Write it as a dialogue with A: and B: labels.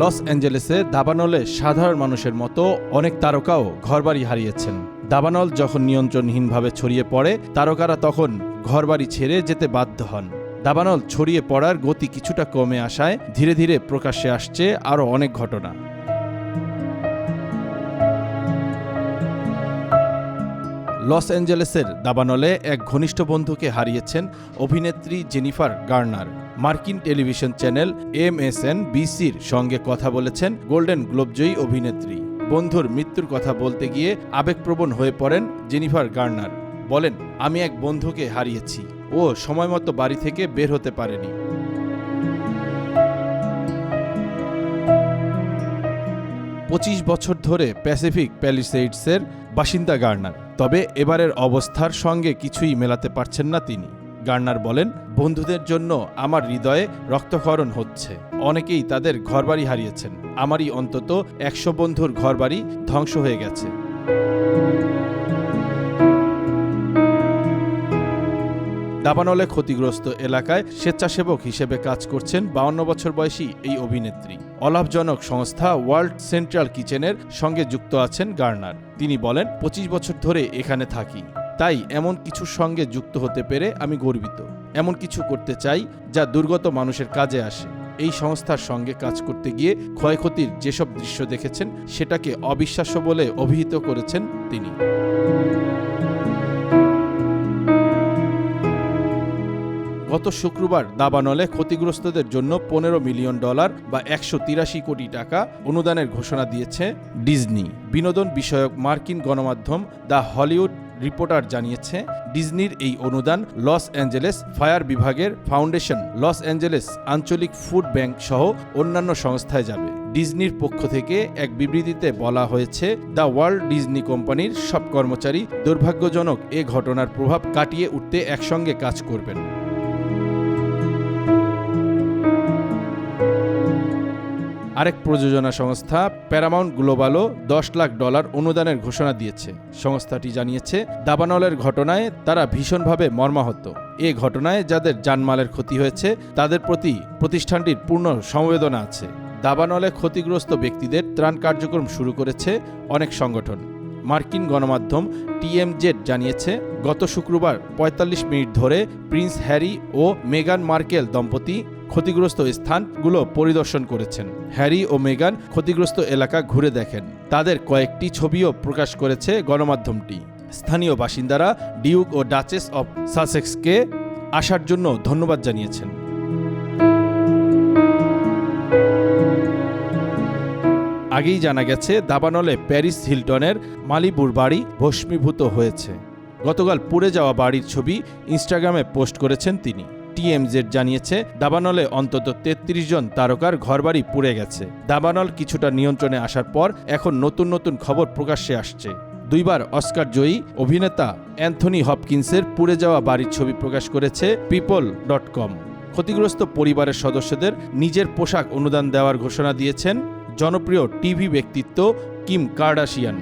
A: Loss অ্যাঞ্জেলেসে দাবানলে সাধারণ মানুষের মতো অনেক তারকাও ঘরবাড়ি হারিয়েছেন। দাবানল যখন নিয়ন্ত্রণহীনভাবে ছড়িয়ে পড়ে, তারকারা তখন ঘরবাড়ি ছেড়ে যেতে বাধ্য হন। দাবানল ছড়িয়ে পড়ার গতি কিছুটা কমে আসায় ধীরে ধীরে প্রকাশ্যে আসছে আরও অনেক ঘটনা। লস অ্যাঞ্জেলেসের দাবানলে এক ঘনিষ্ঠ বন্ধুকে হারিয়েছেন অভিনেত্রী জেনিফার গার্নার। মার্কিন television channel M S N বিসির সঙ্গে কথা বলেছেন গোল্ডেন গ্লোবজয়ী অভিনেত্রী। বন্ধুর মৃত্যুর কথা বলতে গিয়ে আবেগপ্রবণ হয়ে পড়েন জেনিফার গার্নার। বলেন, আমি এক বন্ধুকে হারিয়েছি। ও সময়মতো বাড়ি থেকে বের হতে পারেনি। পঁচিশ বছর ধরে প্যাসিফিক প্যালিসেইডসের বাসিন্দা গার্নার। তবে এবারের অবস্থার সঙ্গে কিছুই মেলাতে পারছেন না তিনি। গার্নার বলেন, বন্ধুদের জন্য আমার হৃদয়ে রক্তক্ষরণ হচ্ছে। অনেকেই তাদের ঘরবাড়ি হারিয়েছেন। আমারই অন্তত একশো বন্ধুর ঘরবাড়ি ধ্বংস হয়ে গেছে। দাবানলে ক্ষতিগ্রস্ত এলাকায় স্বেচ্ছাসেবক হিসেবে কাজ করছেন বাউন্ন বছর বয়সী এই অভিনেত্রী। অলাভজনক সংস্থা ওয়ার্ল্ড সেন্ট্রাল কিচেনের সঙ্গে যুক্ত আছেন গার্নার। তিনি বলেন, পঁচিশ বছর ধরে এখানে থাকি। তাই এমন কিছুর সঙ্গে যুক্ত হতে পেরে আমি গর্বিত। এমন কিছু করতে চাই যা দুর্গত মানুষের কাজে আসে। এই সংস্থার সঙ্গে কাজ করতে গিয়ে ক্ষয়ক্ষতির যেসব দৃশ্য দেখেছেন, সেটাকে অবিশ্বাস্য বলে অভিহিত করেছেন তিনি। গত শুক্রবার দাবানলে ক্ষতিগ্রস্তদের জন্য পনেরো মিলিয়ন ডলার বা একশো তিরাশি কোটি টাকা অনুদানের ঘোষণা দিয়েছে ডিজনি। বিনোদন বিষয়ক মার্কিন গণমাধ্যম দ্য হলিউড রিপোর্টার জানিয়েছে, ডিজনির এই অনুদান লস অ্যাঞ্জেলেস ফায়ার বিভাগের ফাউন্ডেশন, লস অ্যাঞ্জেলেস আঞ্চলিক ফুড ব্যাংক সহ অন্যান্য সংস্থায় যাবে। ডিজনির পক্ষ থেকে এক বিবৃতিতে বলা হয়েছে, দ্য ওয়ার্ল্ড ডিজনি কোম্পানির সব কর্মচারী দুর্ভাগ্যজনক এ ঘটনার প্রভাব কাটিয়ে উঠতে একসঙ্গে কাজ করবেন। আরেক প্রযোজনা সংস্থা প্যারামাউন্ট গ্লোবালও দশ লাখ ডলার অনুদানের ঘোষণা দিয়েছে। সংস্থাটি জানিয়েছে, দাবানলের ঘটনায় তারা ভীষণভাবে মর্মাহত। এ ঘটনায় যাদের জানমালের ক্ষতি হয়েছে, তাদের প্রতি প্রতিষ্ঠানটির পূর্ণ সমবেদনা আছে। দাবানলে ক্ষতিগ্রস্ত ব্যক্তিদের ত্রাণ কার্যক্রম শুরু করেছে অনেক সংগঠন। মার্কিন গণমাধ্যম টিএমজেড জানিয়েছে, গত শুক্রবার ৪৫ মিনিট ধরে প্রিন্স হ্যারি ও মেগান মার্কেল দম্পতি ক্ষতিগ্রস্ত স্থানগুলো পরিদর্শন করেছেন। হ্যারি ও মেগান ক্ষতিগ্রস্ত এলাকা ঘুরে দেখেন। তাদের কয়েকটি ছবিও প্রকাশ করেছে গণমাধ্যমটি। স্থানীয় বাসিন্দারা ডিউক ও ডাচেস অব সাসেক্সকে আসার জন্য ধন্যবাদ জানিয়েছেন। আগেই জানা গেছে, দাবানলে প্যারিস হিলটনের মালিবুর বাড়ি ভস্মীভূত হয়েছে। গতকাল পুড়ে যাওয়া বাড়ির ছবি ইনস্টাগ্রামে পোস্ট করেছেন তিনি। টিএমজেড জানিয়েছে, দাবানলে অন্তত ৩৩ জন তারকার ঘরবাড়ি পুড়ে গেছে। দাবানল কিছুটা নিয়ন্ত্রণে আসার পর এখন নতুন নতুন খবর প্রকাশ্যে আসছে। দুইবার অস্কার জয়ী অভিনেতা অ্যান্থনি হপকিন্সের পুড়ে যাওয়া বাড়ির ছবি প্রকাশ করেছে পিপল ডট কম ক্ষতিগ্রস্ত পরিবারের সদস্যদের নিজের পোশাক অনুদান দেওয়ার ঘোষণা দিয়েছেন জনপ্রিয় টিভি ব্যক্তিত্ব কিম কার্ডাশিয়ান